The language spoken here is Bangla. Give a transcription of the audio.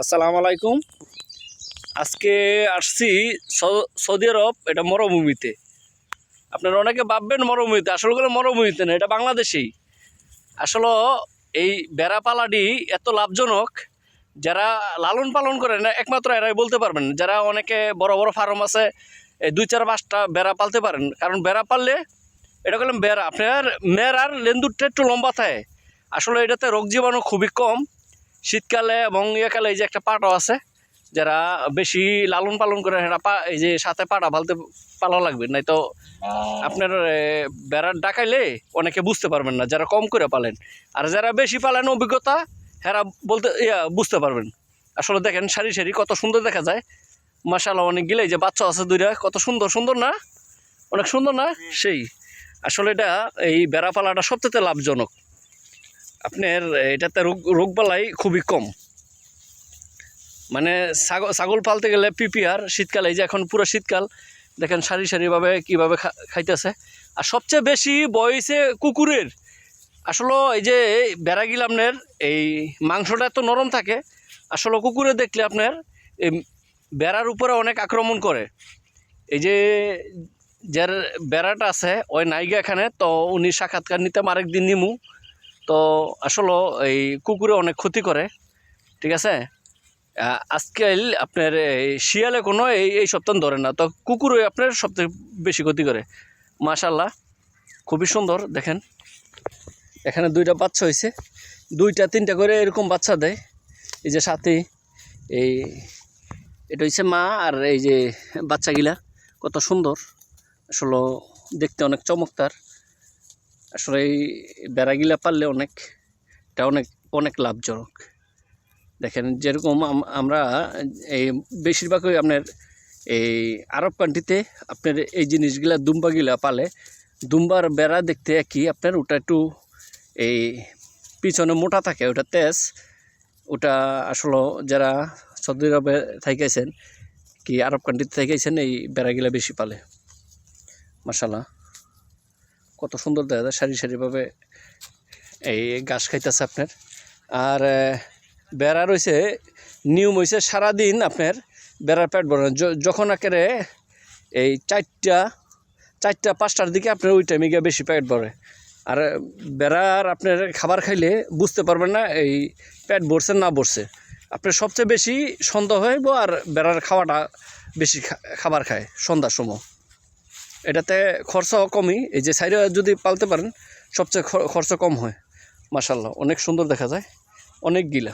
আসসালামু আলাইকুম। আজকে আসছি সৌদি আরব, এটা মরুভূমিতে। আপনারা অনেকে ভাববেন মরুভূমিতে, আসলে করে মরুভূমিতে না, এটা বাংলাদেশেই। আসলে এই বেড়া পালাটি এত লাভজনক, যারা লালন পালন করে না, একমাত্র এরাই বলতে পারবেন। যারা অনেকে বড় বড় ফার্ম আছে, এই দুই চার পাঁচটা বেড়া পালতে পারেন। কারণ বেড়া পাললে, এটা করলাম বেড়া আপনার মেয়ের আর লেন্দুরটা একটু লম্বা থাকে। আসলে এটাতে রোগ জীবাণু খুবই কম। শীতকালে এবং ইয়েকালে এই যে একটা পাটাও আছে যারা বেশি লালন পালন করে এরা পা এই যে সাথে পাটা ফালতে পালা লাগবে নাই তো আপনার বেড়ার ডাকাইলে অনেকে বুঝতে পারবেন না যারা কম করে পালেন। আর যারা বেশি পালেন অভিজ্ঞতা হেরা বলতে ইয়া বুঝতে পারবেন। আসলে দেখেন সারি সারি কত সুন্দর দেখা যায়। মাসাল্লাহ অনেক গিলে এই যে বাচ্চা আছে দুইটা কত সুন্দর সুন্দর না? অনেক সুন্দর না? সেই। আসলে এটা এই বেড়া পালাটা সবচেয়ে লাভজনক। আপনার এটাতে রোগ রোগবালাই খুবই কম। মানে ছাগল ছাগল পালতে গেলে পিপিআর শীতকালে, এই যে এখন পুরো শীতকাল, দেখেন সারি সারিভাবে কীভাবে খাইতেছে। আর সবচেয়ে বেশি বয়সে কুকুরের, আসলে এই যে বেড়াগিল আপনার, এই মাংসটা এত নরম থাকে, আসলে কুকুরে দেখলে আপনার, এই বেড়ার উপরে অনেক আক্রমণ করে। এই যে যার বেড়াটা আছে, ওই নাইগা এখানে, তো উনি সাক্ষাৎকার নিতাম আরেকদিন নিমু। তো আসলে এই কুকুরে অনেক ক্ষতি করে, ঠিক আছে? আজকাল আপনার শিয়ালে কোনো এই এই সপ্তাহ ধরে না, তো কুকুরে আপনার সবথেকে বেশি ক্ষতি করে। মাশাল্লাহ খুবই সুন্দর, দেখেন। এখানে দুইটা বাচ্চা হয়েছে দুইটা তিনটা করে এরকম বাচ্চা দেয়। এই যে সাথে, এই এটা হচ্ছে মা আর এই যে বাচ্চাগুলা, কত সুন্দর। আসলে দেখতে অনেক চমৎকার। আসলে এই বেড়াগিলা পারলে অনেক, এটা অনেক অনেক লাভজনক। দেখেন, যেরকম আমরা এই বেশিরভাগই আপনার এই আরব কান্ট্রিতে আপনার এই জিনিসগুলা, দুম্বাগুলা পালে, দুম্বার বেড়া দেখতে একই, আপনার ওটা একটু এই পিছনে মোটা থাকে, ওটা তেজ, ওটা আসলে যারা সৌদি আরবে থাইকাইছেন, কি আরব কান্ট্রিতে থাইকাইছেন, এই বেড়াগুলা বেশি পালে। মাসাল্লাহ কত সুন্দর দেখা যায়, সারি সারিভাবে এই গাছ খাইতেছে আপনার। আর বেড়া রয়েছে নিয়ম হয়েছে সারাদিন আপনার বেড়ার পেট। য- যখন একেবারে এই চারটা চারটা, পাঁচটার দিকে আপনার ওই টাইমে গিয়ে বেশি পেট ভরে। আর বেড়ার আপনার খাবার খাইলে বুঝতে পারবেন না এই পেট ভরছে না ভরছে। আপনার সবচেয়ে বেশি সন্ধ্যা হইব আর বেড়ার খাওয়াটা বেশি খাবার খায় সন্ধ্যার সময়। এটাতে খরচাও কমই। এই যে সাইডে যদি পালতে পারেন, সবচেয়ে খরচা কম হয়। মাসাল্লাহ অনেক সুন্দর দেখা যায়। অনেক গিলা।